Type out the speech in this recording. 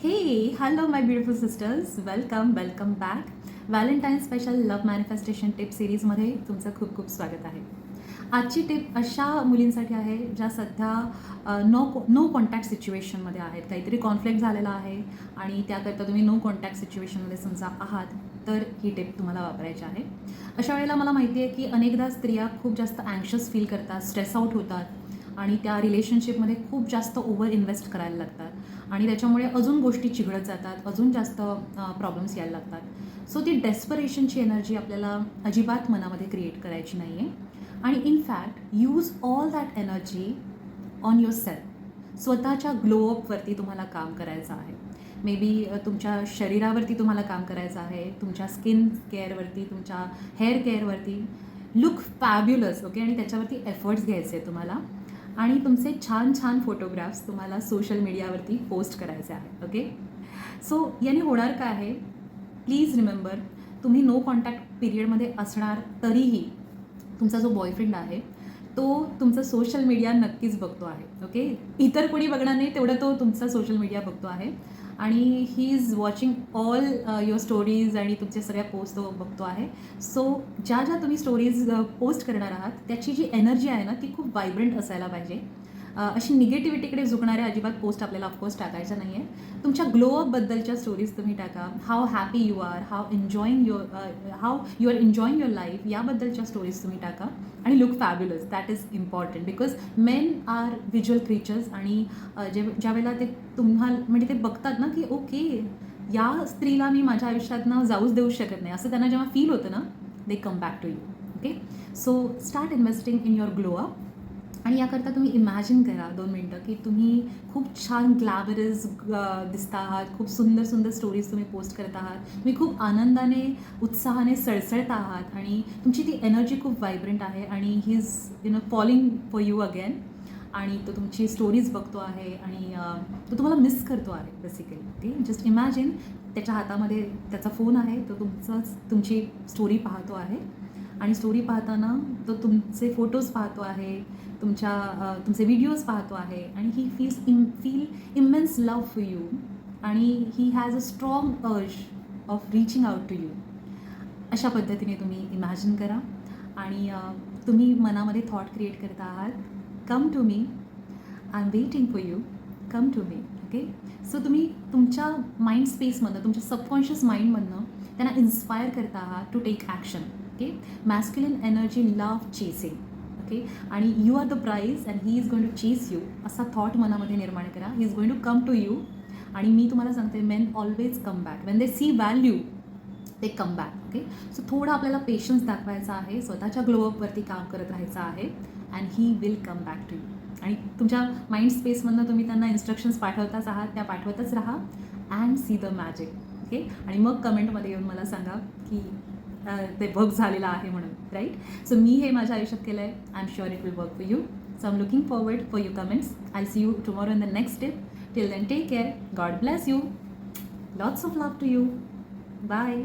Hey, hello, my beautiful sisters. Welcome, welcome back. Valentine special love manifestation tip सिरीजमध्ये तुमचं खूप खूप स्वागत आहे आजची टिप अशा मुलींसाठी आहे ज्या सध्या नो नो कॉन्टॅक्ट सिच्युएशनमध्ये आहेत काहीतरी कॉन्फ्लिक्ट झालेला आहे आणि त्याकरता तुम्ही नो कॉन्टॅक्ट सिच्युएशनमध्ये समजा आहात तर ही टिप तुम्हाला वापरायची आहे अशा वेळेला मला माहिती आहे की अनेकदा स्त्रिया खूप जास्त अँक्शस फील करतात स्ट्रेस आउट होतात आणि त्या रिलेशनशिपमध्ये खूप जास्त ओव्हर इन्व्हेस्ट करायला लागतात. आणि त्याच्यामुळे अजून गोष्टी चिघळत जातात अजून जास्त प्रॉब्लेम्स यायला लागतात. सो ती डेस्परेशनची एनर्जी आपल्याला अजिबात मनामध्ये क्रिएट करायची नाही आहे आणि in fact use all that energy on your self स्वतःच्या ग्लोअपवरती तुम्हाला काम करायचं आहे. मे बी तुमच्या शरीरावरती तुम्हाला काम करायचं आहे तुमच्या स्किन केअरवरती तुमच्या हेअर केअरवरती लुक फॅब्युलस ओके आणि त्याच्यावरती एफर्ट्स घ्यायचे आहे तुम्हाला. आणि तुमचे छान छान फोटोग्राफ्स तुम्हाला सोशल मीडियावरती पोस्ट करायचे आहेत ओके सो याने होणार काय आहे? प्लीज रिमेंबर तुम्ही नो कॉन्टॅक्ट पिरियडमध्ये असणार तरीही तुमचा जो बॉयफ्रेंड आहे तो तुमचं सोशल मीडिया नक्कीच बघतो आहे ओके इतर कोणी बघणार नाही तेवढं तो तुमचा सोशल मीडिया बघतो आहे. आणि he is watching all your stories आणि तुमच्या सगळ्या पोस्ट तो बघतो आहे. सो ज्या ज्या तुम्ही स्टोरीज पोस्ट uh, करणार आहात त्याची जी एनर्जी आहे ना ती खूप वायब्रंट असायला पाहिजे. अशी निगेटिव्हिटीकडे झुकणाऱ्या अजिबात पोस्ट आपल्याला ऑफकोर्स टाकायच्या नाही आहे तुमच्या ग्लोअपबद्दलच्या स्टोरीज तुम्ही टाका. How happy you are how enjoying your how you are enjoying your life याबद्दलच्या स्टोरीज तुम्ही टाका. आणि look fabulous that is important because men are visual creatures आणि जे ज्या वेळेला ते तुम्हाला म्हणजे ते बघतात ना की ओके या स्त्रीला मी माझ्या आयुष्यातनं जाऊच देऊ शकत नाही. असं त्यांना जेव्हा फील होतं ना they come back to you okay so start investing in your glow up आणि याकरता तुम्ही इमॅजिन करा दोन मिनटं की तुम्ही खूप छान ग्लॅबरस दिसता आहात. खूप सुंदर सुंदर स्टोरीज तुम्ही पोस्ट करत आहात. तुम्ही खूप आनंदाने उत्साहाने सळसळत आहात आणि तुमची ती एनर्जी खूप वायब्रंट आहे आणि he is you know falling for you again आणि तो तुमची स्टोरीज बघतो आहे आणि तो तुम्हाला मिस करतो आहे बेसिकली ओके जस्ट इमॅजिन त्याच्या हातामध्ये त्याचा फोन आहे तो तुमचाच तुमची स्टोरी पाहतो आहे. आणि स्टोरी पाहताना तो तुमचे फोटोज पाहतो आहे तुमच्या तुमचे व्हिडिओज पाहतो आहे आणि he feels im feel immense love for you आणि he has a strong urge of reaching out to you अशा पद्धतीने तुम्ही इमॅजिन करा आणि तुम्ही मनामध्ये थॉट क्रिएट करता आहात come to me I am waiting for you come to me okay so तुम्ही तुमच्या माइंड स्पेसमधनं तुमच्या सबकॉन्शियस माइंडमधनं त्यांना इन्स्पायर करता आहात to take action okay masculine energy love chasing okay आणि you are the prize and he is going to chase you असा thought मनामध्ये निर्माण करा. He is going to come to you आणि मी तुम्हाला सांगते men always come back when they see value ते कम बॅक ओके सो थोडं आपल्याला पेशन्स दाखवायचा आहे. स्वतःच्या ग्लोअपवरती काम करत राहायचं आहे. And he will come back to you आणि तुमच्या माइंड स्पेसमधनं तुम्ही त्यांना इन्स्ट्रक्शन्स पाठवताच आहात. त्या पाठवतच राहा. And see the magic okay आणि मग कमेंटमध्ये येऊन मला सांगा की ते वर्क झालेलं आहे म्हणून राईट सो मी हे माझ्या आयुष्यात केलं आहे I am sure it will work for you so I am looking forward for you comments I see you tomorrow in the next day till then take care God bless you lots of love to you bye